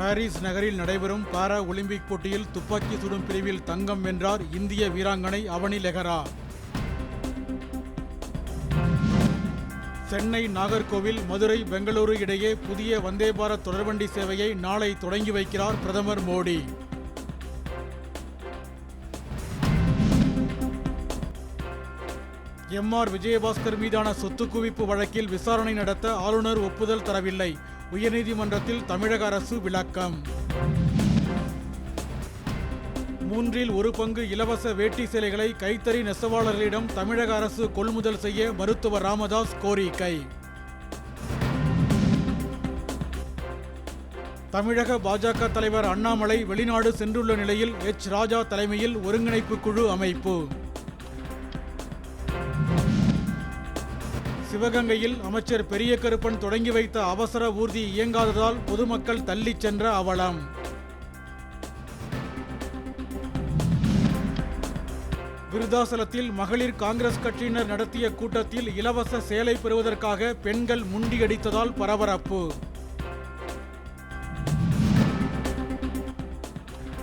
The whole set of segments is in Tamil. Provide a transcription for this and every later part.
பாரிஸ் நகரில் நடைபெறும் பாரா ஒலிம்பிக் போட்டியில் துப்பாக்கி சுடும் பிரிவில் தங்கம் வென்றார் இந்திய வீராங்கனை அவனி லெஹரா. சென்னை நாகர்கோவில் மதுரை பெங்களூரு இடையே புதிய வந்தே பாரத் தொடர்வண்டி சேவையை நாளை தொடங்கி வைக்கிறார் பிரதமர் மோடி. எம்ஆர் விஜயபாஸ்கர் மீதான சொத்து குவிப்பு வழக்கில் விசாரணை நடத்த ஆளுநர் ஒப்புதல் தரவில்லை. உயர்நீதிமன்றத்தில் தமிழக அரசு விளக்கம். மூன்றில் ஒரு பங்கு இலவச வேட்டி சேலைகளை கைத்தறி நெசவாளர்களிடம் தமிழக அரசு கொள்முதல் செய்ய மருத்துவர் ராமதாஸ் கோரிக்கை. தமிழக பாஜக தலைவர் அண்ணாமலை வெளிநாடு சென்றுள்ள நிலையில் எச். ராஜா தலைமையில் ஒருங்கிணைப்பு குழு அமைப்பு. சிவகங்கையில் அமைச்சர் பெரிய கருப்பன் தொடங்கி வைத்த அவசர ஊர்தி இயங்காததால் பொதுமக்கள் தள்ளிச் சென்ற அவலம். விருதாசலத்தில் மகளிர் காங்கிரஸ் கட்சியினர் நடத்திய கூட்டத்தில் இலவச சேலை பெறுவதற்காக பெண்கள் முண்டியடித்ததால் பரபரப்பு.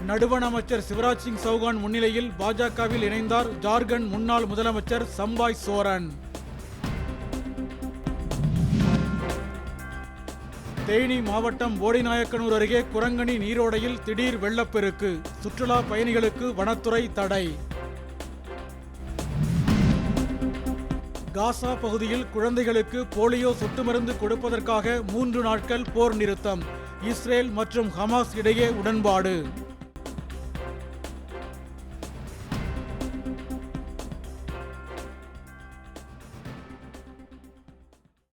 நடுவண் அமைச்சர் சிவராஜ் சிங் சௌகான் முன்னிலையில் பாஜகவில் இணைந்தார் ஜார்க்கண்ட் முன்னாள் முதலமைச்சர் சம்பாய் சோரன். தேனி மாவட்டம் போடிநாயக்கனூர் அருகே குரங்கணி நீரோடையில் திடீர் வெள்ளப்பெருக்கு. சுற்றுலா பயணிகளுக்கு வனத்துறை தடை. காசா பகுதியில் குழந்தைகளுக்கு போலியோ சொட்டு மருந்து கொடுப்பதற்காக மூன்று நாட்கள் போர் நிறுத்தம். இஸ்ரேல் மற்றும் ஹமாஸ் இடையே உடன்பாடு.